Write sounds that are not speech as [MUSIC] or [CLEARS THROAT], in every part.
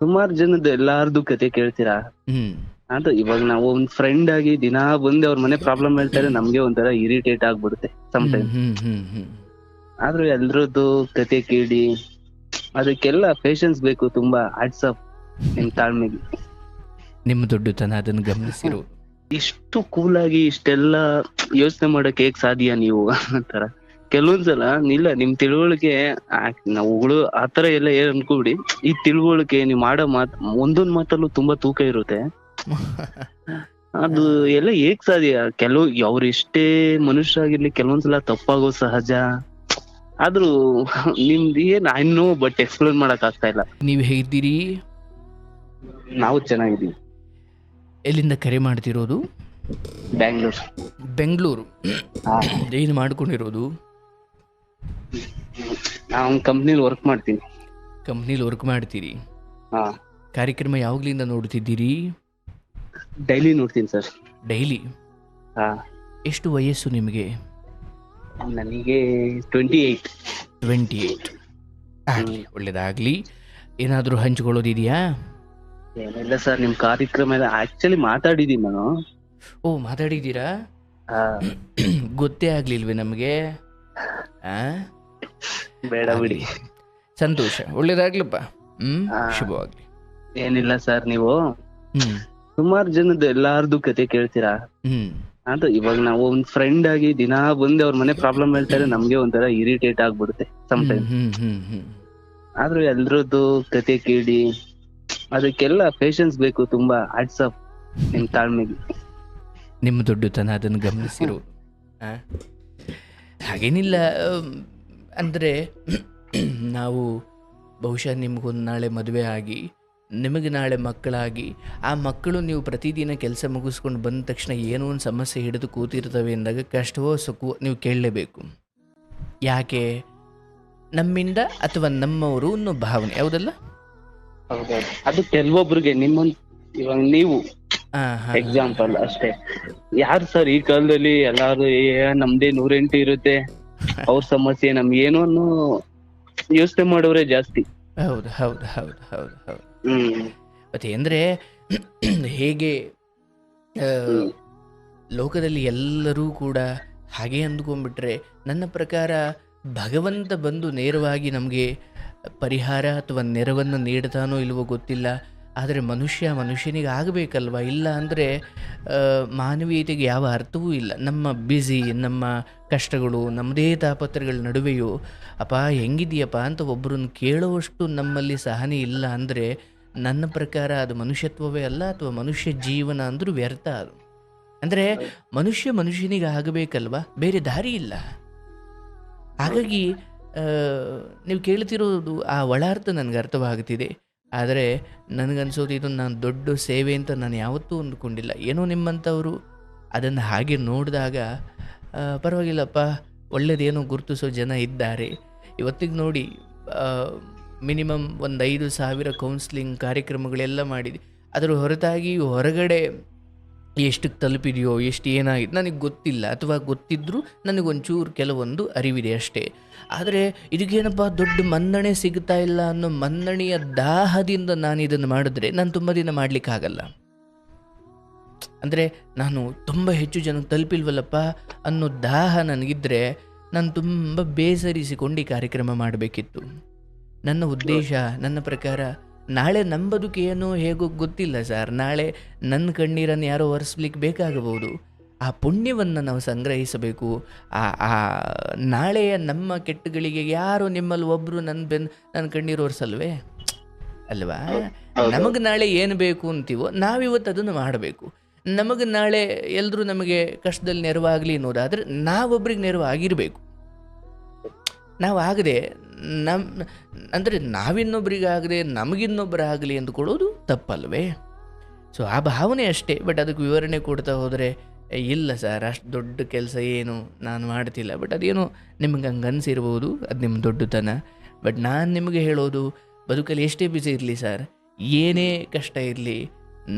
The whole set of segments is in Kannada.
ಸುಮಾರು ಜನದ ಎಲ್ಲಾರ್ದು ಕತೆ ಕೇಳ್ತೀರಾ? ಅದು ಇವಾಗ ನಾವು ಒಂದ್ ಫ್ರೆಂಡ್ ಆಗಿ ದಿನಾ ಬಂದು ಅವ್ರ ಮನೆ ಪ್ರಾಬ್ಲಮ್ ಹೇಳ್ತಾರೆ ನಮ್ಗೆ ಒಂಥರ ಇರಿಟೇಟ್ ಆಗ್ಬಿಡುತ್ತೆ ಸಮಟೈಮ್ ಆದ್ರೂ ಎಲ್ರದ್ದು ಕತೆ ಕೇಳಿ ಅದಕ್ಕೆಲ್ಲ ಪೇಶನ್ಸ್ ಬೇಕು ತುಂಬಾ ಆಟ್ಸಪ್ ನಿಮ್ ತಾಳ್ಮೆಗೆ. ನಿಮ್ಮ ದೊಡ್ಡತನ ಅದನ್ನ ಗಮನಿಸಿರು. ಇಷ್ಟು ಕೂಲ್ ಆಗಿ ಇಷ್ಟೆಲ್ಲ ಯೋಚನೆ ಮಾಡಕ್ ಹೇಗ್ ಸಾಧ್ಯ ನೀವು? ಅಂತಾರ ಕೆಲವೊಂದ್ಸಲ ಇಲ್ಲ ನಿಮ್ ತಿಳುವಳಿಕೆ ನಾವುಗಳು ಆತರ ಎಲ್ಲ ಏನ್ ಅನ್ಕೋಬಿಡಿ. ಈ ತಿಳುವಳಿಕೆ ನೀವ್ ಮಾಡೋ ಮಾತ್ ಒಂದೊಂದ್ ಮಾತಲ್ಲೂ ತುಂಬಾ ತೂಕ ಇರುತ್ತೆ. [LAUGHS] ಅದು ಎಲ್ಲ ಏಕ್ ಸಾಧ್ಯ? ಕೆಲವು ಅವ್ರ ಎಷ್ಟೇ ಮನುಷ್ಯ ಆಗಿರ್ಲಿ ಕೆಲವೊಂದ್ಸಲ ತಪ್ಪಾಗೋ ಸಹಜ. ಆದ್ರೂ [LAUGHS] ನಿಮ್ದು ಏನ್ ಇನ್ನೂ ಬಟ್ ಎಕ್ಸ್ಪ್ಲೇನ್ ಮಾಡಕ್ ಆಗ್ತಾ ಇಲ್ಲ. ನೀವು ಹೇಗಿದ್ದೀರಿ? ನಾವು ಚೆನ್ನಾಗಿದ್ದೀವಿ. ಎಲ್ಲಿಂದ ಕರೆ ಮಾಡ್ತಿರೋದು? ಬೆಂಗಳೂರು. ಬೆಂಗಳೂರು ಏನು ಮಾಡ್ಕೊಂಡಿರೋದು? ನಾವು ಕಂಪ್ನಿಲಿ ವರ್ಕ್ ಮಾಡ್ತೀನಿ. ಕಂಪ್ನಿಲಿ ವರ್ಕ್ ಮಾಡ್ತೀರಿ? ಹಾ. ಕಾರ್ಯಕ್ರಮ ಯಾವಾಗ್ಲಿಂದ ನೋಡ್ತಿದ್ದೀರಿ? ಡೈಲಿ ನೋಡ್ತೀನಿ ಸರ್ ಡೈಲಿ ಹಾ. ಎಷ್ಟು ವಯಸ್ಸು ನಿಮಗೆ? ನನಗೆ ಟ್ವೆಂಟಿ ಏಯ್ಟ್ ಟ್ವೆಂಟಿ ಏಯ್ಟ್ ಆಗಲಿ ಒಳ್ಳೇದಾಗಲಿ. ಏನಾದರೂ ಹಂಚ್ಕೊಳ್ಳೋದಿದೆಯಾ? ಏನಿಲ್ಲ ಸರ್ ನಿಮ್ಮ ಕಾರ್ಯಕ್ರಮ ಎಲ್ಲ ಆಕ್ಚುಲಿ ಮಾತಾಡಿದೀನಿ ನಾನು. ಓ ಮಾತಾಡಿದ್ದೀರಾ? ಗೊತ್ತೇ ಆಗ್ಲಿಲ್ವೇ ನಮಗೆ? ಆ? ಬೇಡ ಬಿಡಿ. ಸಂತೋಷ. ಒಳ್ಳೇದಾಗ್ಲಪ್ಪ ಹ್ಮ್? ಶುಭವಾಗ್ಲಿ. ಏನಿಲ್ಲ ಸರ್ ನೀವು? ಸುಮಾರು ಜನದ ಎಲ್ಲಾರ್ದು ಕತೆ ಕೇಳ್ತೀರಾ? ಅದು ಇವಾಗ ನಾವು ಒಂದ್ ಫ್ರೆಂಡ್ ಆಗಿ ದಿನಾ ಬಂದು ಅವ್ರ ಮನೆ ಪ್ರಾಬ್ಲಮ್ ಹೇಳ್ತಾರೆ ನಮ್ಗೆ ಒಂಥರ ಇರಿಟೇಟ್ ಆಗ್ಬಿಡುತ್ತೆ ಸಮಟೈಮ್ ಆದ್ರೂ ಎಲ್ರದ್ದು ಕತೆ ಕೇಳಿ ಅದಕ್ಕೆಲ್ಲ ಪೇಷನ್ಸ್ ಬೇಕು ತುಂಬಾ ಆಟ್ಸಪ್ ನಿಮ್ ತಾಳ್ಮೆಗೆ. ನಿಮ್ಮ ದೊಡ್ಡತನ ಅದನ್ನು ಗಮನಿಸಿರು? ಹಾಗೇನಿಲ್ಲ ಅಂದ್ರೆ [CLEARS THROAT] ನಾವು ಬಹುಶಃ ನಿಮಗೊಂದು ನಾಳೆ ಮದುವೆ ಆಗಿ ನಿಮಗೆ ನಾಳೆ ಮಕ್ಕಳಾಗಿ ಆ ಮಕ್ಕಳು ನೀವು ಪ್ರತಿದಿನ ಕೆಲಸ ಮುಗಿಸ್ಕೊಂಡು ಬಂದ ತಕ್ಷಣ ಏನೋ ಒಂದು ಸಮಸ್ಯೆ ಹಿಡಿದು ಕೂತಿರ್ತವೆ ಅಂದಾಗ ಕಷ್ಟವೋ ಸುಖವೋ ನೀವು ಕೇಳಲೇಬೇಕು. ಯಾಕೆ? ನಮ್ಮಿಂದ ಅಥವಾ ನಮ್ಮವರು ಅನ್ನೋ ಭಾವನೆ ಯಾವುದಲ್ಲ ಅದು ಕೆಲವೊಬ್ರಿಗೆ ನಿಮ್ಮ ಇವಾಗ ನೀವು ಎಕ್ಸಾಂಪಲ್ ಅಷ್ಟೇ. ಯಾರು ಸರ್ ಈ ಕಾಲದಲ್ಲಿ ಎಲ್ಲಾರು ನಮ್ದೇ ನೂರೆಂಟು ಇರುತ್ತೆ. [LAUGHS] ಅವ್ರ ಸಮಸ್ಯೆ ನಮ್ಗೆ ಏನು ಅನ್ನೋ ಯೋಚನೆ ಮಾಡೋರೇ ಜಾಸ್ತಿ. ಹೌದು ಹೌದು ಹೌದು ಹೌದು ಹೌದು. ಹ್ಮ್. ಮತ್ತೆ ಅಂದ್ರೆ [CLEARS THROAT] ಹೇಗೆ ಆ, ಲೋಕದಲ್ಲಿ ಎಲ್ಲರೂ ಕೂಡ ಹಾಗೆ ಅಂದ್ಕೊಂಡ್ಬಿಟ್ರೆ ನನ್ನ ಪ್ರಕಾರ ಭಗವಂತ ಬಂದು ನೇರವಾಗಿ ನಮಗೆ ಪರಿಹಾರ ಅಥವಾ ನೆರವನ್ನು ನೀಡ್ತಾನೋ ಇಲ್ವೋ ಗೊತ್ತಿಲ್ಲ. ಆದರೆ ಮನುಷ್ಯ ಮನುಷ್ಯನಿಗೆ ಆಗಬೇಕಲ್ವ ಇಲ್ಲ ಅಂದರೆ ಮಾನವೀಯತೆಗೆ ಯಾವ ಅರ್ಥವೂ ಇಲ್ಲ. ನಮ್ಮ ಬ್ಯುಸಿ ನಮ್ಮ ಕಷ್ಟಗಳು, ನಮ್ಮದೇ ತಾಪತ್ರಗಳ ನಡುವೆಯೂ, ಅಪ್ಪ, ಹೆಂಗಿದೆಯಪ್ಪ? ಅಂತ ಒಬ್ಬರನ್ನು ಕೇಳುವಷ್ಟು ನಮ್ಮಲ್ಲಿ ಸಹನೆ ಇಲ್ಲ ಅಂದರೆ, ನನ್ನ ಪ್ರಕಾರ ಅದು ಮನುಷ್ಯತ್ವವೇ ಅಲ್ಲ, ಅಥವಾ ಮನುಷ್ಯ ಜೀವನ ಅಂದರೂ ವ್ಯರ್ಥ ಅದು. ಅಂದರೆ, ಮನುಷ್ಯ ಮನುಷ್ಯನಿಗೆ ಆಗಬೇಕಲ್ವ ಬೇರೆ ದಾರಿ ಇಲ್ಲ. ಹಾಗಾಗಿ ನೀವು ಕೇಳ್ತಿರೋದು ಆ ಒಳಾರ್ಥ ನನಗೆ ಅರ್ಥವಾಗ್ತಿದೆ. ಆದರೆ ನನಗನ್ಸೋದು ಇದು ನಾನು ದೊಡ್ಡ ಸೇವೆ ಅಂತ ನಾನು ಯಾವತ್ತೂ ಅಂದ್ಕೊಂಡಿಲ್ಲ. ಏನೋ ನಿಮ್ಮಂಥವರು ಅದನ್ನು ಹಾಗೆ ನೋಡಿದಾಗ ಪರವಾಗಿಲ್ಲಪ್ಪ, ಒಳ್ಳೇದೇನೋ ಗುರುತಿಸೋ ಜನ ಇದ್ದಾರೆ. ಇವತ್ತಿಗೆ ನೋಡಿ ಮಿನಿಮಮ್ ಒಂದು ಐದು ಸಾವಿರ ಕೌನ್ಸ್ಲಿಂಗ್ ಕಾರ್ಯಕ್ರಮಗಳೆಲ್ಲ ಮಾಡಿದೆ. ಅದರ ಹೊರತಾಗಿ ಹೊರಗಡೆ ಎಷ್ಟಕ್ಕೆ ತಲುಪಿದೆಯೋ, ಎಷ್ಟು ಏನಾಗಿದೆ ನನಗೆ ಗೊತ್ತಿಲ್ಲ. ಅಥವಾ ಗೊತ್ತಿದ್ದರೂ ನನಗೊಂಚೂರು ಕೆಲವೊಂದು ಅರಿವಿದೆ ಅಷ್ಟೇ. ಆದರೆ ಇದಕ್ಕೇನಪ್ಪ ದೊಡ್ಡ ಮನ್ನಣೆ ಸಿಗ್ತಾ ಇಲ್ಲ ಅನ್ನೋ ಮನ್ನಣೆಯ ದಾಹದಿಂದ ನಾನು ಇದನ್ನು ಮಾಡಿದ್ರೆ ನಾನು ತುಂಬ ದಿನ ಮಾಡಲಿಕ್ಕಾಗಲ್ಲ. ಅಂದರೆ ನಾನು ತುಂಬ ಹೆಚ್ಚು ಜನಕ್ಕೆ ತಲುಪಿಲ್ವಲ್ಲಪ್ಪ ಅನ್ನೋ ದಾಹ ನನಗಿದ್ದರೆ ನಾನು ತುಂಬ ಬೇಸರಿಸಿಕೊಂಡು ಕಾರ್ಯಕ್ರಮ ಮಾಡಬೇಕಿತ್ತು. ನನ್ನ ಉದ್ದೇಶ, ನನ್ನ ಪ್ರಕಾರ ನಾಳೆ ನಮ್ಮ ಬದುಕು ಏನೋ ಹೇಗೋ ಗೊತ್ತಿಲ್ಲ ಸರ್. ನಾಳೆ ನನ್ನ ಕಣ್ಣೀರನ್ನು ಯಾರೋ ಒರೆಸ್ಲಿಕ್ಕೆ ಬೇಕಾಗಬಹುದು. ಆ ಪುಣ್ಯವನ್ನು ನಾವು ಸಂಗ್ರಹಿಸಬೇಕು. ಆ ಆ ನಾಳೆಯ ನಮ್ಮ ಕೆಟ್ಟಗಳಿಗೆ ಯಾರು ನಿಮ್ಮಲ್ಲಿ ಒಬ್ಬರು ನನ್ನ ಬೆನ್ ನನ್ನ ಕಣ್ಣೀರು ಒರೆಸಲ್ವೇ? ಅಲ್ವಾ? ನಮಗೆ ನಾಳೆ ಏನು ಬೇಕು ಅಂತೀವೋ ನಾವಿವತ್ತು ಅದನ್ನು ಮಾಡಬೇಕು. ನಮಗೆ ನಾಳೆ ಎಲ್ಲರೂ ನಮಗೆ ಕಷ್ಟದಲ್ಲಿ ನೆರವಾಗಲಿ ಅನ್ನೋದಾದರೆ ನಾವೊಬ್ರಿಗೆ ನೆರವಾಗಿರಬೇಕು. ನಾವು ಆಗದೆ ನಮ್ಮ ಅಂದರೆ ನಾವಿನ್ನೊಬ್ಬರಿಗಾಗದೆ ನಮಗಿನ್ನೊಬ್ಬರಾಗಲಿ ಅಂದುಕೊಳ್ಳೋದು ತಪ್ಪಲ್ವೇ? ಸೊ ಆ ಭಾವನೆ ಅಷ್ಟೇ ಬಟ್ ಅದಕ್ಕೆ ವಿವರಣೆ ಕೊಡ್ತಾ ಹೋದರೆ ಇಲ್ಲ ಸರ್, ಅಷ್ಟು ದೊಡ್ಡ ಕೆಲಸ ಏನು ನಾನು ಮಾಡ್ತಿಲ್ಲ. ಬಟ್ ಅದೇನು ನಿಮ್ಗೆ ಹಂಗೆ ಅನಿಸಿರ್ಬೋದು, ಅದು ನಿಮ್ಮ ದೊಡ್ಡತನ. ಬಟ್ ನಾನು ನಿಮಗೆ ಹೇಳೋದು, ಬದುಕಲ್ಲಿ ಎಷ್ಟೇ ಬಿಸಿ ಇರಲಿ ಸರ್, ಏನೇ ಕಷ್ಟ ಇರಲಿ,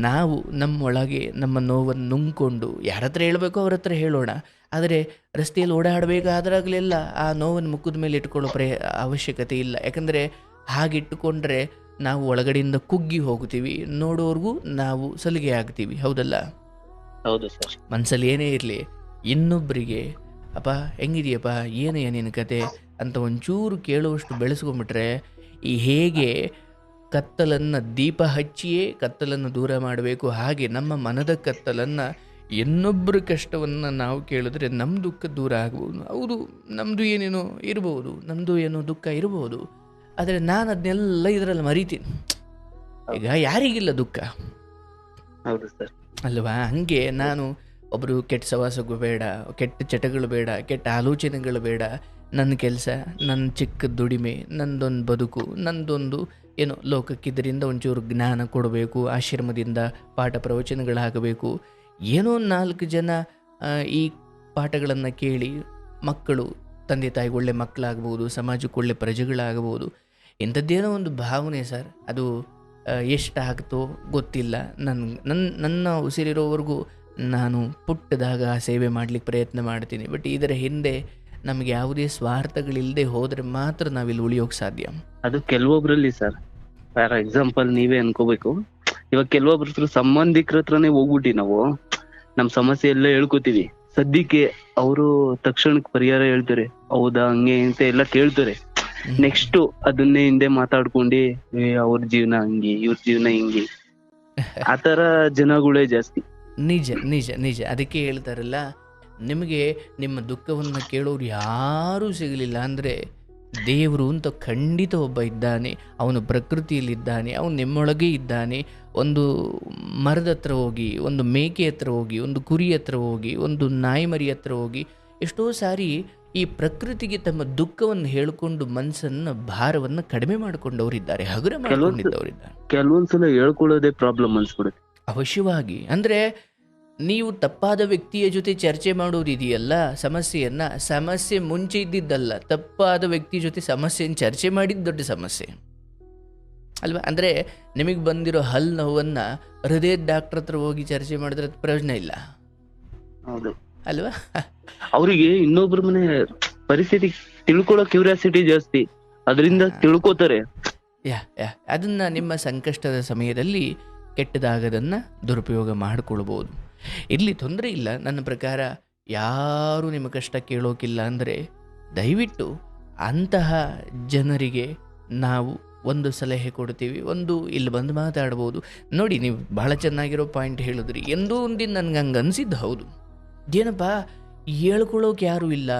ನಾವು ನಮ್ಮೊಳಗೆ ನಮ್ಮ ನೋವನ್ನು ನುಂಗ್ಕೊಂಡು ಯಾರ ಹತ್ರ ಹೇಳಬೇಕು ಅವ್ರ ಹತ್ರ ಹೇಳೋಣ. ಆದರೆ ರಸ್ತೆಯಲ್ಲಿ ಓಡಾಡಬೇಕಾದ್ರಾಗಲೆಲ್ಲ ಆ ನೋವನ್ನು ಮುಖದ ಮೇಲೆ ಇಟ್ಕೊಳ್ಳೋ ಪ್ರಯ ಅವಶ್ಯಕತೆ ಇಲ್ಲ. ಯಾಕಂದರೆ ಹಾಗಿಟ್ಟುಕೊಂಡ್ರೆ ನಾವು ಒಳಗಡೆಯಿಂದ ಕುಗ್ಗಿ ಹೋಗ್ತೀವಿ ನೋಡೋರ್ಗೂ ನಾವು ಸಲಿಗೆ ಆಗ್ತೀವಿ. ಹೌದಲ್ಲ? ಹೌದು ಸರ್. ಮನಸ್ಸಲ್ಲಿ ಏನೇ ಇರಲಿ ಇನ್ನೊಬ್ಬರಿಗೆ ಅಪ್ಪ ಹೆಂಗಿದೆಯಪ್ಪ? ಏನು ನಿನ್ನ ಕತೆ? ಅಂತ ಒಂಚೂರು ಕೇಳುವಷ್ಟು ಬೆಳೆಸ್ಕೊಂಬಿಟ್ರೆ ಈ ಹೇಗೆ ಕತ್ತಲನ್ನು ದೀಪ ಹಚ್ಚಿಯೇ ಕತ್ತಲನ್ನು ದೂರ ಮಾಡಬೇಕು ಹಾಗೆ ನಮ್ಮ ಮನದ ಕತ್ತಲನ್ನು ಇನ್ನೊಬ್ಬರ ಕಷ್ಟವನ್ನು ನಾವು ಕೇಳಿದ್ರೆ ನಮ್ಮ ದುಃಖ ದೂರ ಆಗ್ಬೋದು. ಹೌದು ನಮ್ಮದು ಏನೇನೋ ಇರ್ಬೋದು ನಮ್ಮದು ಏನೋ ದುಃಖ ಇರ್ಬೋದು. ಆದರೆ ನಾನು ಅದನ್ನೆಲ್ಲ ಇದರಲ್ಲಿ ಮರಿತೀನಿ. ಈಗ ಯಾರಿಗಿಲ್ಲ ದುಃಖ. ಹೌದು ಸರ್. ಅಲ್ವಾ? ಹಂಗೆ ನಾನು ಒಬ್ಬರು ಕೆಟ್ಟ ಸವಾಸಗಳು ಬೇಡ ಕೆಟ್ಟ ಚಟಗಳು ಬೇಡ ಕೆಟ್ಟ ಆಲೋಚನೆಗಳು ಬೇಡ. ನನ್ನ ಕೆಲಸ ನನ್ನ ಚಿಕ್ಕ ದುಡಿಮೆ ನಂದೊಂದು ಬದುಕು ನಂದೊಂದು ಏನೋ ಲೋಕಕ್ಕಿದ್ದರಿಂದ ಒಂಚೂರು ಜ್ಞಾನ ಕೊಡಬೇಕು ಆಶ್ರಮದಿಂದ ಪಾಠ ಪ್ರವಚನಗಳಾಗಬೇಕು. ಏನೋ ನಾಲ್ಕು ಜನ ಈ ಪಾಠಗಳನ್ನು ಕೇಳಿ ಮಕ್ಕಳು, ತಂದೆ ತಾಯಿ ಒಳ್ಳೆ ಮಕ್ಕಳಾಗ್ಬೋದು, ಸಮಾಜಕ್ಕೆ ಒಳ್ಳೆ ಪ್ರಜೆಗಳಾಗ್ಬೋದು ಇಂಥದ್ದೇನೋ ಒಂದು ಭಾವನೆ ಸರ್. ಅದು ಎಷ್ಟಾಗ್ತೋ ಗೊತ್ತಿಲ್ಲ. ನನ್ನ ನನ್ನ ನನ್ನ ಉಸಿರಿರೋವರೆಗೂ ನಾನು ಪುಟ್ಟದಾಗ ಸೇವೆ ಮಾಡಲಿಕ್ಕೆ ಪ್ರಯತ್ನ ಮಾಡ್ತೀನಿ. ಬಟ್ ಇದರ ಹಿಂದೆ ನಮಗೆ ಯಾವುದೇ ಸ್ವಾರ್ಥಗಳಿಲ್ಲದೆ ಹೋದರೆ ಮಾತ್ರ ನಾವಿಲ್ಲಿ ಉಳಿಯೋಕೆ ಸಾಧ್ಯ. ಅದು ಕೆಲವೊಬ್ಬರಲ್ಲಿ ಸರ್. ಫಾರ್ ಎಕ್ಸಾಂಪಲ್ ನೀವೇ ಅನ್ಕೋಬೇಕು. ಇವಾಗ ಕೆಲವೊಬ್ರ ಹತ್ರ ಸಂಬಂಧಿಕರ ಹತ್ರನೇ ಹೋಗ್ಬಿಟ್ಟಿ ನಾವು. ನಮ್ ಸಮಸ್ಯೆ ಎಲ್ಲ ಹೇಳ್ಕೊತೀವಿ. ಸದ್ಯಕ್ಕೆ ಅವರು ತಕ್ಷಣಕ್ಕೆ ಪರಿಹಾರ ಹೇಳ್ತಾರೆ. ಹೌದಾ ಹಂಗೆ ಅಂತ ಎಲ್ಲ ಕೇಳ್ತಾರೆ. ನೆಕ್ಸ್ಟ್ ಅದನ್ನೇ ಹಿಂದೆ ಮಾತಾಡ್ಕೊಂಡು ಅವ್ರ ಜೀವನ ಹಂಗೆ ಇವ್ರ ಜೀವನ ಹಿಂಗೆ. [LAUGHS] ಆತರ ಜನಗಳೇ ಜಾಸ್ತಿ. ನಿಜ ನಿಜ ನಿಜ. ಅದಕ್ಕೆ ಹೇಳ್ತಾರಲ್ಲ ನಿಮಗೆ ನಿಮ್ಮ ದುಃಖವನ್ನು ಕೇಳೋರು ಯಾರೂ ಸಿಗಲಿಲ್ಲ ಅಂದರೆ ದೇವರು ಅಂತ ಖಂಡಿತ ಒಬ್ಬ ಇದ್ದಾನೆ ಅವನು ಪ್ರಕೃತಿಯಲ್ಲಿದ್ದಾನೆ ಅವನು ನಿಮ್ಮೊಳಗೆ ಇದ್ದಾನೆ. ಒಂದು ಮರದ ಹತ್ರ ಹೋಗಿ ಒಂದು ಮೇಕೆ ಹತ್ರ ಹೋಗಿ ಒಂದು ಕುರಿ ಹತ್ರ ಹೋಗಿ ಒಂದು ನಾಯಿಮರಿ ಹತ್ರ ಹೋಗಿ ಎಷ್ಟೋ ಸಾರಿ ಈ ಪ್ರಕೃತಿಗೆ ತಮ್ಮ ದುಃಖವನ್ನು ಹೇಳಿಕೊಂಡು ಮನಸ್ಸನ್ನ ಭಾರವನ್ನು ಕಡಿಮೆ ಮಾಡಿಕೊಂಡವರಿದ್ದಾರೆ ಹಗುರ ಮಾಡಿಕೊಂಡಿದ್ದವರಿದ್ದಾರೆ. ಕೆಲವೊಂದ್ಸಲ ಹೇಳ್ಕೊಳ್ಳೋದೇ ಪ್ರಾಬ್ಲಮ್ ಅನ್ಸ್ಬಿಡುತ್ತೆ. ಅವಶ್ಯವಾಗಿ. ಅಂದರೆ ನೀವು ತಪ್ಪಾದ ವ್ಯಕ್ತಿಯ ಜೊತೆ ಚರ್ಚೆ ಮಾಡೋದಿದೆಯಲ್ಲ ಸಮಸ್ಯೆಯನ್ನ ಸಮಸ್ಯೆ ಮುಂಚೆ ಇದ್ದಿದ್ದಲ್ಲ ತಪ್ಪಾದ ವ್ಯಕ್ತಿ ಜೊತೆ ಸಮಸ್ಯೆಯನ್ನು ಚರ್ಚೆ ಮಾಡಿದ ದೊಡ್ಡ ಸಮಸ್ಯೆ. ಅಲ್ವಾ? ಅಂದರೆ ನಿಮಗೆ ಬಂದಿರೋ ಹಲ್ ನೋವನ್ನು ಹೃದಯದ ಡಾಕ್ಟರ್ ಹತ್ರ ಹೋಗಿ ಚರ್ಚೆ ಮಾಡಿದ್ರೆ ಪ್ರಯೋಜನ ಇಲ್ಲ. ಹೌದು. ಅಲ್ವಾ? ಅವರಿಗೆ ಇನ್ನೊಬ್ಬರ ಮನೆ ಪರಿಸ್ಥಿತಿ ತಿಳ್ಕೊಳ್ಳೋ ಕ್ಯೂರಿಯಾಸಿಟಿ ಜಾಸ್ತಿ. ಅದರಿಂದ ತಿಳ್ಕೋತಾರೆ. ಯಾ ಯಾ. ಅದನ್ನ ನಿಮ್ಮ ಸಂಕಷ್ಟದ ಸಮಯದಲ್ಲಿ ಕೆಟ್ಟದಾಗದನ್ನ ದುರುಪಯೋಗ ಮಾಡಿಕೊಳ್ಬೋದು. ಇರಲಿ ತೊಂದರೆ ಇಲ್ಲ. ನನ್ನ ಪ್ರಕಾರ ಯಾರೂ ನಿಮ್ಮ ಕಷ್ಟ ಕೇಳೋಕಿಲ್ಲ ಅಂದರೆ ದಯವಿಟ್ಟು ಅಂತಹ ಜನರಿಗೆ ನಾವು ಒಂದು ಸಲಹೆ ಕೊಡ್ತೀವಿ ಒಂದು ಇಲ್ಲಿ ಬಂದು ಮಾತಾಡ್ಬೋದು. ನೋಡಿ, ನೀವು ಬಹಳ ಚೆನ್ನಾಗಿರೋ ಪಾಯಿಂಟ್ ಹೇಳಿದ್ರಿ. ಎಂದೂ ಒಂದಿನ ನನಗೆ ಹಂಗೆ ಅನಿಸಿದ್ದು ಹೌದು. ಏನಪ್ಪ, ಹೇಳ್ಕೊಳ್ಳೋಕೆ ಯಾರೂ ಇಲ್ಲ.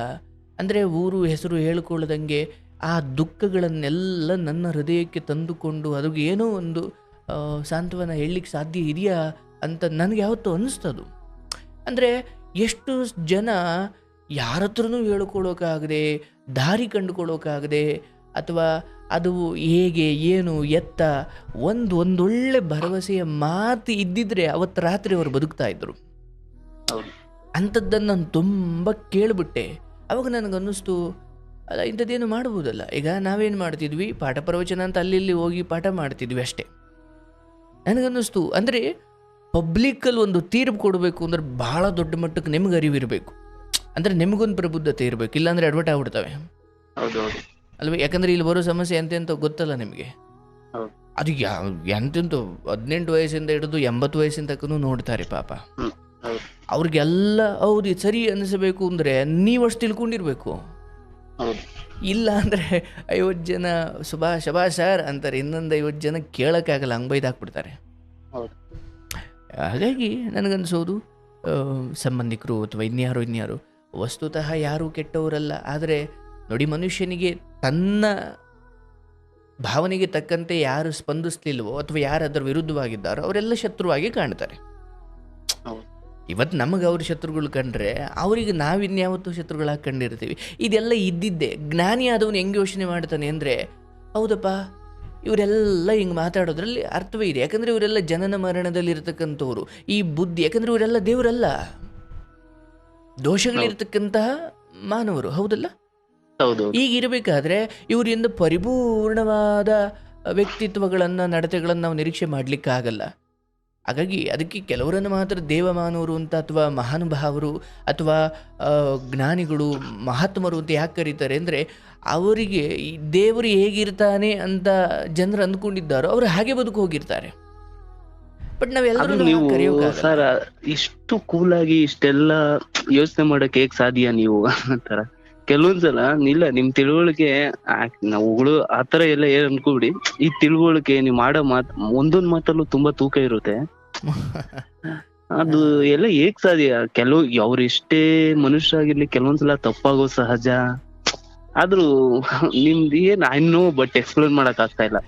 ಅಂದರೆ ಊರು ಹೆಸರು ಹೇಳ್ಕೊಳ್ಳದಂಗೆ ಆ ದುಃಖಗಳನ್ನೆಲ್ಲ ನನ್ನ ಹೃದಯಕ್ಕೆ ತಂದುಕೊಂಡು ಅದಕ್ಕೆ ಏನೋ ಒಂದು ಸಾಂತ್ವನ ಹೇಳಲಿಕ್ಕೆ ಸಾಧ್ಯ ಇದೆಯಾ? ಅಂತ ನನಗೆ ಯಾವತ್ತೂ ಅನ್ನಿಸ್ತದು ಅಂದರೆ ಎಷ್ಟು ಜನ ಯಾರ ಹತ್ರನೂ ಹೇಳ್ಕೊಳ್ಳೋಕ್ಕಾಗದೆ ದಾರಿ ಕಂಡುಕೊಳ್ಳೋಕ್ಕಾಗದೆ ಅಥವಾ ಅದು ಹೇಗೆ ಏನು ಎತ್ತ ಒಂದು ಒಂದೊಳ್ಳೆ ಭರವಸೆಯ ಮಾತು ಇದ್ದಿದ್ರೆ ಅವತ್ತು ರಾತ್ರಿ ಅವರು ಬದುಕ್ತಾ ಇದ್ರು. ಅಂಥದ್ದನ್ನು ನಾನು ತುಂಬ ಕೇಳಿಬಿಟ್ಟೆ. ಅವಾಗ ನನಗನ್ನಿಸ್ತು ಅಲ್ಲ ಇಂಥದ್ದೇನು ಮಾಡ್ಬೋದಲ್ಲ? ಈಗ ನಾವೇನು ಮಾಡ್ತಿದ್ವಿ? ಪಾಠ ಪ್ರವಚನ ಅಂತ ಅಲ್ಲಿ ಹೋಗಿ ಪಾಠ ಮಾಡ್ತಿದ್ವಿ ಅಷ್ಟೇ. ನನಗನ್ನಿಸ್ತು ಅಂದರೆ ಪಬ್ಲಿಕ್ಕಲ್ಲಿ ಒಂದು ತೀರ್ಪು ಕೊಡಬೇಕು ಅಂದ್ರೆ ಭಾಳ ದೊಡ್ಡ ಮಟ್ಟಕ್ಕೆ ನಿಮ್ಗೆ ಅರಿವಿರಬೇಕು ಅಂದರೆ ನಿಮಗೊಂದು ಪ್ರಬುದ್ಧತೆ ಇರಬೇಕು. ಇಲ್ಲಾಂದರೆ ಅಡ್ವರ್ಟ್ ಆಗ್ಬಿಡ್ತವೆ. ಅಲ್ವಾ? ಯಾಕಂದರೆ ಇಲ್ಲಿ ಬರೋ ಸಮಸ್ಯೆ ಎಂತೆಂತ ಗೊತ್ತಲ್ಲ ನಿಮಗೆ. ಅದು ಯಾ ಎಂತೆಂತ ಹದಿನೆಂಟು ವಯಸ್ಸಿಂದ ಹಿಡಿದು ಎಂಬತ್ತು ವಯಸ್ಸಿನ ತಕ್ಕೂ ನೋಡ್ತಾರೆ ಪಾಪ. ಅವ್ರಿಗೆಲ್ಲ ಹೌದು ಸರಿ ಅನ್ನಿಸಬೇಕು ಅಂದರೆ ನೀವಷ್ಟು ತಿಳ್ಕೊಂಡಿರ್ಬೇಕು. ಇಲ್ಲ ಅಂದರೆ ಐವತ್ತು ಜನ ಶುಭಾ ಶಭಾ ಸರ್ ಅಂತಾರೆ. ಇನ್ನೊಂದು ಐವತ್ತು ಜನ ಕೇಳೋಕ್ಕಾಗಲ್ಲ ಹಂಗೆ ಬೈದಾಕ್ಬಿಡ್ತಾರೆ ಹೌದು. ಹಾಗಾಗಿ ನನಗನ್ಸೋದು ಸಂಬಂಧಿಕರು ಅಥವಾ ಇನ್ಯಾರು ಇನ್ಯಾರು ವಸ್ತುತಃ ಯಾರೂ ಕೆಟ್ಟವರಲ್ಲ. ಆದರೆ ನೋಡಿ ಮನುಷ್ಯನಿಗೆ ತನ್ನ ಭಾವನೆಗೆ ತಕ್ಕಂತೆ ಯಾರು ಸ್ಪಂದಿಸ್ಲಿಲ್ವೋ ಅಥವಾ ಯಾರು ಅದರ ವಿರುದ್ಧವಾಗಿದ್ದಾರೋ ಅವರೆಲ್ಲ ಶತ್ರುವಾಗಿ ಕಾಣ್ತಾರೆ. ಹೌದು. ಇವತ್ತು ನಮಗೆ ಅವ್ರ ಶತ್ರುಗಳು ಕಂಡ್ರೆ ಅವರಿಗೆ ನಾವಿನ್ಯಾವತ್ತೂ ಶತ್ರುಗಳಾಗಿ ಕಂಡಿರ್ತೀವಿ. ಇದೆಲ್ಲ ಇದ್ದಿದ್ದೆ. ಜ್ಞಾನಿ ಆದವನು ಹೆಂಗೆ ಯೋಚನೆ ಮಾಡ್ತಾನೆ ಅಂದರೆ ಹೌದಪ್ಪ ಇವರೆಲ್ಲ ಹಿಂಗೆ ಮಾತಾಡೋದ್ರಲ್ಲಿ ಅರ್ಥವೇ ಇದೆ. ಯಾಕಂದರೆ ಇವರೆಲ್ಲ ಜನನ ಮರಣದಲ್ಲಿ ಇರ್ತಕ್ಕಂಥವ್ರು. ಈ ಬುದ್ಧಿ ಯಾಕಂದರೆ ಇವರೆಲ್ಲ ದೇವರಲ್ಲ. ದೋಷಗಳಿರ್ತಕ್ಕಂತಹ ಮಾನವರು. ಹೌದಲ್ಲ? ಹೌದು ಈಗ ಇರಬೇಕಾದ್ರೆ ಇವರಿಂದ ಪರಿಪೂರ್ಣವಾದ ವ್ಯಕ್ತಿತ್ವಗಳನ್ನು ನಡತೆಗಳನ್ನು ನಾವು ನಿರೀಕ್ಷೆ ಮಾಡಲಿಕ್ಕಾಗಲ್ಲ. ಹಾಗಾಗಿ ಅದಕ್ಕೆ ಕೆಲವರನ್ನು ಮಾತ್ರ ದೇವಮಾನವರು ಅಂತ ಅಥವಾ ಮಹಾನುಭಾವರು ಅಥವಾ ಜ್ಞಾನಿಗಳು ಮಹಾತ್ಮರು ಅಂತ ಯಾಕೆ ಕರೀತಾರೆ ಅಂದರೆ ಅವರಿಗೆ ಈ ದೇವರು ಹೇಗಿರ್ತಾನೆ ಅಂತ ಜನರು ಅಂದ್ಕೊಂಡಿದ್ದಾರೋ ಅವರು ಹಾಗೆ ಬದುಕು ಹೋಗಿರ್ತಾರೆ. ಬಟ್ ನಾವೆಲ್ಲರೂ ಸರ್ ಇಷ್ಟು ಕೂಲ್ ಆಗಿ ಇಷ್ಟೆಲ್ಲ ಯೋಚನೆ ಮಾಡಕ್ ಹೇಗ್ ಸಾಧ್ಯ ನೀವು? ಅಂತಾರ. ಕೆಲವೊಂದ್ಸಲ ಇಲ್ಲ ನಿಮ್ ತಿಳುವಳಿಕೆ ಆ- ನಾವು ಉಗುಳು ಆತರ ಎಲ್ಲ ಏನ್ ಅನ್ಕೋಬಿಡಿ ಈ ತಿಳುವಳಿಕೆ ನೀವ್ ಮಾಡೋ ಮಾತ್ ಒಂದೊಂದ್ ಮಾತಲ್ಲೂ ತುಂಬಾ ತೂಕ ಇರುತ್ತೆ. [LAUGHS] ಅದು ಎಲ್ಲ ಏಕ್ ಸಾಧ್ಯ? ಕೆಲವು ಅವ್ರ ಎಷ್ಟೇ ಮನುಷ್ಯ ಆಗಿರ್ಲಿ ಕೆಲವೊಂದ್ಸಲ ತಪ್ಪಾಗೋ ಸಹಜ. ಆದ್ರೂ [LAUGHS] ನಿಮ್ದು ಏನ್ ಐ ನೋ ಬಟ್ ಎಕ್ಸ್ಪ್ಲೇನ್ ಮಾಡಕ್ ಆಗ್ತಾ ಇಲ್ಲ.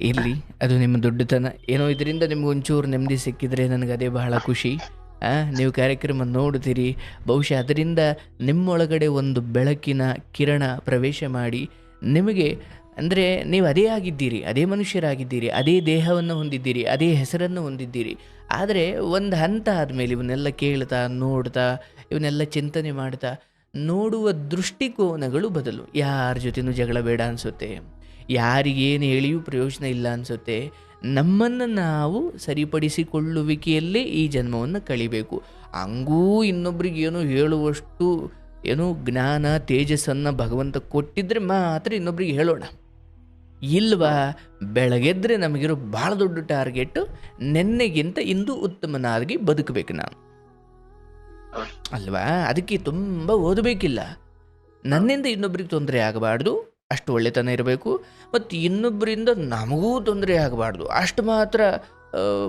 ಇಲ್ಲಿ ಅದು ನಿಮ್ಮ ದೊಡ್ಡತನ. ಏನೋ ಇದರಿಂದ ನಿಮ್ಗೆ ಒಂಚೂರು ನೆಮ್ಮದಿ ಸಿಕ್ಕಿದ್ರೆ ನನಗೆ ಅದೇ ಬಹಳ ಖುಷಿ. ನೀವು ಕಾರ್ಯಕ್ರಮ ನೋಡ್ತೀರಿ ಬಹುಶಃ ಅದರಿಂದ ನಿಮ್ಮೊಳಗಡೆ ಒಂದು ಬೆಳಕಿನ ಕಿರಣ ಪ್ರವೇಶ ಮಾಡಿ ನಿಮಗೆ, ಅಂದರೆ ನೀವು ಅದೇ ಆಗಿದ್ದೀರಿ, ಅದೇ ಮನುಷ್ಯರಾಗಿದ್ದೀರಿ, ಅದೇ ದೇಹವನ್ನು ಹೊಂದಿದ್ದೀರಿ, ಅದೇ ಹೆಸರನ್ನು ಹೊಂದಿದ್ದೀರಿ. ಆದರೆ ಒಂದು ಹಂತ ಆದಮೇಲೆ ಇವನ್ನೆಲ್ಲ ಕೇಳ್ತಾ, ನೋಡ್ತಾ, ಇವನ್ನೆಲ್ಲ ಚಿಂತನೆ ಮಾಡ್ತಾ, ನೋಡುವ ದೃಷ್ಟಿಕೋನಗಳು ಬದಲು. ಯಾರ ಜೊತೆನೂ ಜಗಳ ಬೇಡ ಅನಿಸುತ್ತೆ. ಯಾರಿಗೇನು ಹೇಳಿಯೂ ಪ್ರಯೋಜನ ಇಲ್ಲ ಅನಿಸುತ್ತೆ. ನಮ್ಮನ್ನು ನಾವು ಸರಿಪಡಿಸಿಕೊಳ್ಳುವಿಕೆಯಲ್ಲೇ ಈ ಜನ್ಮವನ್ನು ಕಳಿಬೇಕು. ಹಂಗೂ ಇನ್ನೊಬ್ರಿಗೆ ಏನು ಹೇಳುವಷ್ಟು ಏನು ಜ್ಞಾನ, ತೇಜಸ್ಸನ್ನು ಭಗವಂತ ಕೊಟ್ಟಿದ್ರೆ ಮಾತ್ರ ಇನ್ನೊಬ್ರಿಗೆ ಹೇಳೋಣ. ಇಲ್ವಾ? ಬೆಳಗೆದ್ರೆ ನಮಗಿರೋ ಭಾಳ ದೊಡ್ಡ ಟಾರ್ಗೆಟ್ ನೆನ್ನೆಗಿಂತ ಇಂದು ಉತ್ತಮನಾಗಿ ಬದುಕಬೇಕು ನಾನು ಅಲ್ವಾ? ಅದಕ್ಕೆ ತುಂಬ ಓದಬೇಕಿಲ್ಲ. ನನ್ನಿಂದ ಇನ್ನೊಬ್ರಿಗೆ ತೊಂದರೆ ಆಗಬಾರ್ದು. ಅಷ್ಟು ಒಳ್ಳೆತನ ಇರಬೇಕು. ಮತ್ತು ಇನ್ನೊಬ್ಬರಿಂದ ನಮಗೂ ತೊಂದರೆ ಆಗಬಾರ್ದು. ಅಷ್ಟು ಮಾತ್ರ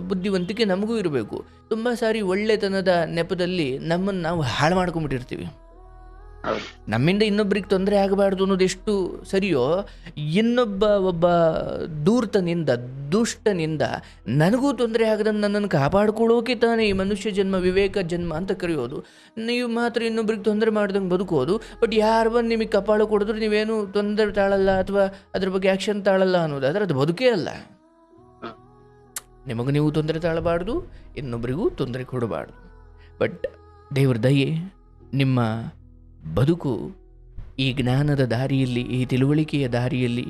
ಬುದ್ಧಿವಂತಿಕೆ ನಮಗೂ ಇರಬೇಕು. ತುಂಬ ಸಾರಿ ಒಳ್ಳೆತನದ ನೆಪದಲ್ಲಿ ನಮ್ಮನ್ನು ನಾವು ಹಾಳು ಮಾಡ್ಕೊಂಬಿಟ್ಟಿರ್ತೀವಿ. ನಮ್ಮಿಂದ ಇನ್ನೊಬ್ರಿಗೆ ತೊಂದರೆ ಆಗಬಾರ್ದು ಅನ್ನೋದು ಎಷ್ಟು ಸರಿಯೋ ಇನ್ನೊಬ್ಬ ಒಬ್ಬ ದೂರ್ತನಿಂದ ದುಷ್ಟನಿಂದ ನನಗೂ ತೊಂದರೆ ಆಗದಂಗೆ ನನ್ನನ್ನು ಕಾಪಾಡ್ಕೊಳ್ಳೋಕೆ ತಾನೇ ಈ ಮನುಷ್ಯ ಜನ್ಮ ವಿವೇಕ ಜನ್ಮ ಅಂತ ಕರೆಯೋದು. ನೀವು ಮಾತ್ರ ಇನ್ನೊಬ್ರಿಗೆ ತೊಂದರೆ ಮಾಡ್ದಂಗೆ ಬದುಕೋದು ಬಟ್ ಯಾರು ಬಂದು ನಿಮಗೆ ಕಪಾಳು ಕೊಡಿದ್ರು ನೀವೇನು ತೊಂದರೆ ತಾಳಲ್ಲ ಅಥವಾ ಅದ್ರ ಬಗ್ಗೆ ಆ್ಯಕ್ಷನ್ ತಾಳಲ್ಲ ಅನ್ನೋದಾದ್ರೆ ಅದು ಬದುಕೇ ಅಲ್ಲ. ನಿಮಗೆ ನೀವು ತೊಂದರೆ ತಾಳಬಾರ್ದು ಇನ್ನೊಬ್ಬರಿಗೂ ತೊಂದರೆ ಕೊಡಬಾರ್ದು. ಬಟ್ ದೇವ್ರ ದಯೆ ನಿಮ್ಮ ಬದುಕು ಈ ಜ್ಞಾನದ ದಾರಿಯಲ್ಲಿ, ಈ ತಿಳುವಳಿಕೆಯ ದಾರಿಯಲ್ಲಿ